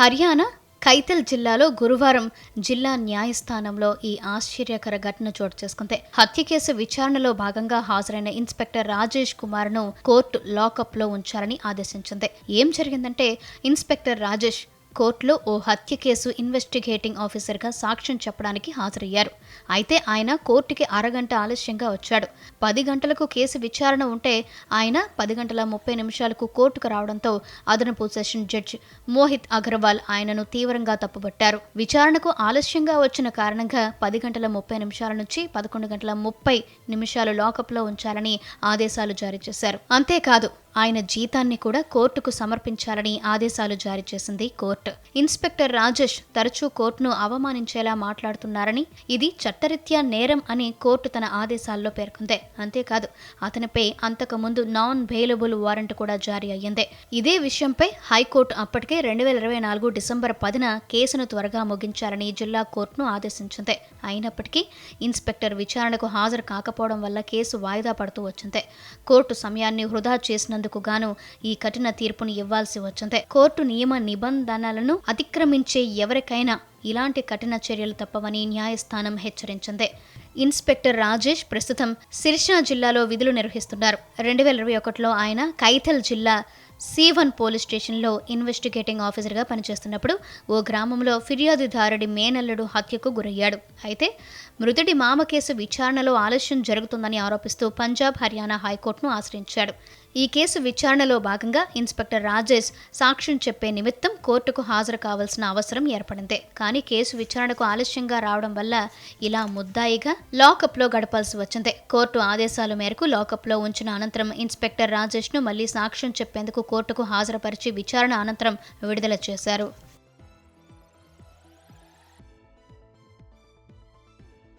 హర్యానా కైతల్ జిల్లాలో గురువారం జిల్లా న్యాయస్థానంలో ఈ ఆశ్చర్యకర ఘటన చోటు చేసుకుంది. హత్య కేసు విచారణలో భాగంగా హాజరైన ఇన్స్పెక్టర్ రాజేష్ కుమార్ను కోర్టు లాకప్లో ఉంచారని ఆదేశించింది. ఏం జరిగిందంటే ఇన్స్పెక్టర్ రాజేష్ కోర్టులో ఓ హత్య కేసు ఇన్వెస్టిగేటింగ్ ఆఫీసర్గా సాక్ష్యం చెప్పడానికి హాజరయ్యారు. అయితే ఆయన కోర్టుకి అరగంట ఆలస్యంగా వచ్చాడు. పది గంటలకు కేసు విచారణ ఉంటే ఆయన పది గంటల ముప్పై నిమిషాలకు కోర్టుకు రావడంతో అదనపు సెషన్ జడ్జి మోహిత్ అగర్వాల్ ఆయనను తీవ్రంగా తప్పుబట్టారు. విచారణకు ఆలస్యంగా వచ్చిన కారణంగా పది గంటల ముప్పై నిమిషాల నుంచి పదకొండు గంటల ముప్పై నిమిషాలు లాకప్లో ఉంచాలని ఆదేశాలు జారీ చేశారు. అంతేకాదు ఆయన జీతాన్ని కూడా కోర్టుకు సమర్పించాలని ఆదేశాలు జారీ చేసింది కోర్టు. ఇన్స్పెక్టర్ రాజేష్ తరచూ కోర్టును అవమానించేలా మాట్లాడుతున్నారని ఇది చట్టరీత్యా నేరం అని కోర్టు తన ఆదేశాల్లో పేర్కొంది. అంతేకాదు అతనిపై అంతకుముందు నాన్ బెయిలబుల్ వారెంట్ కూడా జారీ అయ్యింది. ఇదే విషయంపై హైకోర్టు అప్పటికే రెండు వేల ఇరవై నాలుగు డిసెంబర్ పదిన కేసును త్వరగా ముగించాలని జిల్లా కోర్టును ఆదేశించింది. అయినప్పటికీ ఇన్స్పెక్టర్ విచారణకు హాజరు కాకపోవడం వల్ల కేసు వాయిదా పడుతూ వచ్చింది. కోర్టు సమయాన్ని వృధా చేసినందుకు గాను ఈ కఠిన తీర్పును ఇవ్వాల్సి వచ్చింది. కోర్టు నియమ నిబంధనలను అతిక్రమించే ఎవరికైనా ఇలాంటి కఠిన చర్యలు తప్పవని న్యాయస్థానం హెచ్చరించింది. ఇన్స్పెక్టర్ రాజేష్ ప్రస్తుతం సిరిషా జిల్లాలో విధులు నిర్వహిస్తున్నారు. రెండు వేల ఇరవై ఒకటిలో ఆయన కైథల్ జిల్లా సీవన్ పోలీస్ స్టేషన్లో ఇన్వెస్టిగేటింగ్ ఆఫీసర్గా పనిచేస్తున్నప్పుడు ఓ గ్రామంలో ఫిర్యాదుదారుడి మేనల్లుడు హత్యకు గురయ్యాడు. అయితే మృతుడి మామ కేసు విచారణలో ఆలస్యం జరుగుతుందని ఆరోపిస్తూ పంజాబ్ హర్యానా హైకోర్టును ఆశ్రయించాడు. ఈ కేసు విచారణలో భాగంగా ఇన్స్పెక్టర్ రాజేష్ సాక్ష్యం చెప్పే నిమిత్తం కోర్టుకు హాజరు కావాల్సిన అవసరం ఏర్పడింది. కానీ కేసు విచారణకు ఆలస్యంగా రావడం వల్ల ఇలా ముద్దాయిగా లాకప్లో గడపాల్సి వచ్చింది. కోర్టు ఆదేశాల మేరకు లాకప్లో ఉంచిన అనంతరం ఇన్స్పెక్టర్ రాజేష్ను మళ్ళీ సాక్ష్యం చెప్పేందుకు కోర్టుకు హాజరుపరిచి విచారణ అనంతరం విడుదల చేశారు.